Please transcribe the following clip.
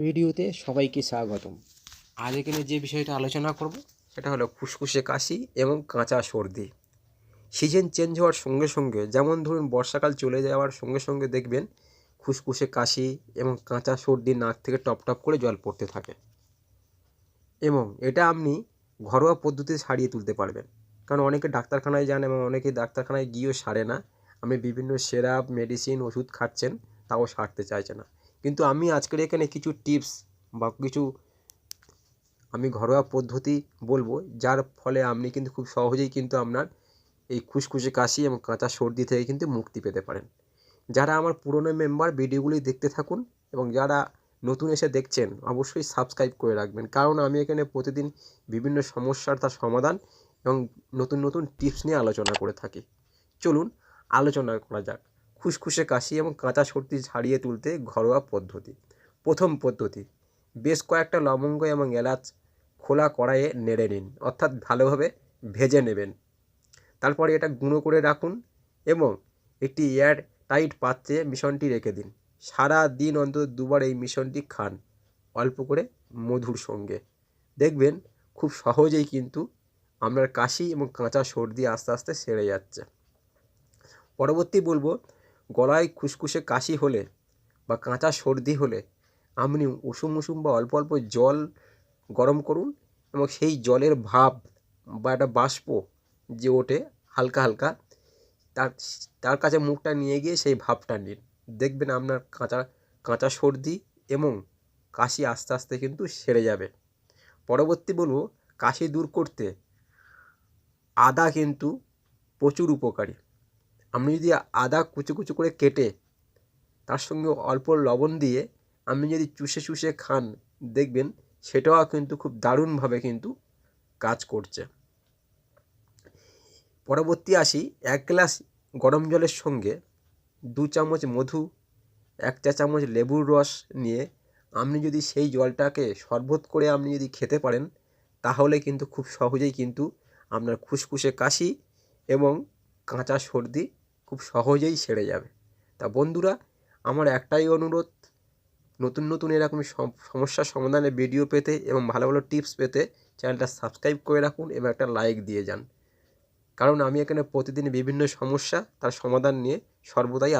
ভিডিওতে সবাইকে স্বাগতম। আজ এখানে যে বিষয়টা আলোচনা করব, সেটা হলো খুসখুসে কাশি এবং কাঁচা সর্দি। সিজন চেঞ্জ হওয়ার সঙ্গে সঙ্গে, যেমন ধরুন বর্ষাকাল চলে যাওয়ার সঙ্গে সঙ্গে দেখবেন খুসখুসে কাশি এবং কাঁচা সর্দি নাক থেকে টপ টপ করে জল পড়তে থাকে। এবং এটা আপনি ঘরোয়া পদ্ধতিতে সারিয়ে তুলতে পারবেন। কারণ অনেকে ডাক্তারখানায় যান এবং অনেকে ডাক্তারখানায় গিয়েও সারে না। আপনি বিভিন্ন সেরাপ, মেডিসিন, ওষুধ খাচ্ছেন, তাও সারতে চাইছে না। কিন্তু আমি আজকের এখানে কিছু টিপস বা কিছু আমি ঘরোয়া পদ্ধতি বলব, যার ফলে আপনি কিন্তু খুব সহজেই কিন্তু আপনার এই খুসখুসে কাশি এবং কাঁচা সর্দি থেকে কিন্তু মুক্তি পেতে পারেন। যারা আমার পুরনো মেম্বার ভিডিওগুলি দেখতে থাকুন এবং যারা নতুন এসে দেখছেন, অবশ্যই সাবস্ক্রাইব করে রাখবেন। কারণ আমি এখানে প্রতিদিন বিভিন্ন সমস্যার তার সমাধান এবং নতুন নতুন টিপস নিয়ে আলোচনা করে থাকি। চলুন, আলোচনা করা যাক। খুসখুসে কাশি এবং কাঁচা সর্দি ছাড়িয়ে তুলতে ঘরোয়া পদ্ধতি। প্রথম পদ্ধতি, বেশ কয়েকটা লবঙ্গ এবং এলাচ খোলা কড়াইয়ে নেড়ে নিন, অর্থাৎ ভালোভাবে ভেজে নেবেন। তারপরে এটা গুঁড়ো করে রাখুন এবং একটি এয়ার টাইট পাত্রে মিশ্রণটি রেখে দিন। সারা দিন অন্তত দুবার এই মিশ্রণটি খান, অল্প করে মধুর সঙ্গে। দেখবেন খুব সহজেই কিন্তু আপনার কাশি এবং কাঁচা সর্দি আস্তে আস্তে সেরে যাচ্ছে। পরবর্তী বলব গলায় খুসখুসে কাশি হলে বা কাঁচা সর্দি হলে আপনি উষুম উষুম বা অল্প অল্প জল গরম করুন এবং সেই জলের ভাপ বা একটা বাষ্প যে ওঠে হালকা হালকা, তার তার কাছে মুখটা নিয়ে গিয়ে সেই ভাপটা নিন। দেখবেন আপনার কাঁচা কাঁচা সর্দি এবং কাশি আস্তে আস্তে কিন্তু সেরে যাবে। পরবর্তী বলব, কাশি দূর করতে আদা কিন্তু প্রচুর উপকারী। আপনি যদি আদা কুচো কুচো করে কেটে তার সঙ্গে অল্প লবণ দিয়ে আপনি যদি চুষে চুষে খান, দেখবেন সেটাও কিন্তু খুব দারুণভাবে কিন্তু কাজ করছে। পরবর্তী আসি, এক গ্লাস গরম জলের সঙ্গে দু চামচ মধু, এক চা চামচ লেবুর রস নিয়ে আপনি যদি সেই জলটাকে শরবত করে আপনি যদি খেতে পারেন, তাহলে কিন্তু খুব সহজেই কিন্তু আপনার খুসখুসে কাশি এবং কাঁচা সর্দি খুব সহজেই সেরে যাবে। তা বন্ধুরা, আমার একটাই অনুরোধ, নতুন নতুন এরকম সম- সমস্যার সমাধানের ভিডিও পেতে এবং ভালো ভালো টিপস পেতে চ্যানেলটা সাবস্ক্রাইব করে রাখুন এবং একটা লাইক দিয়ে যান। কারণ আমি এখানে প্রতিদিন বিভিন্ন সমস্যা, তার সমাধান নিয়ে সর্বদাই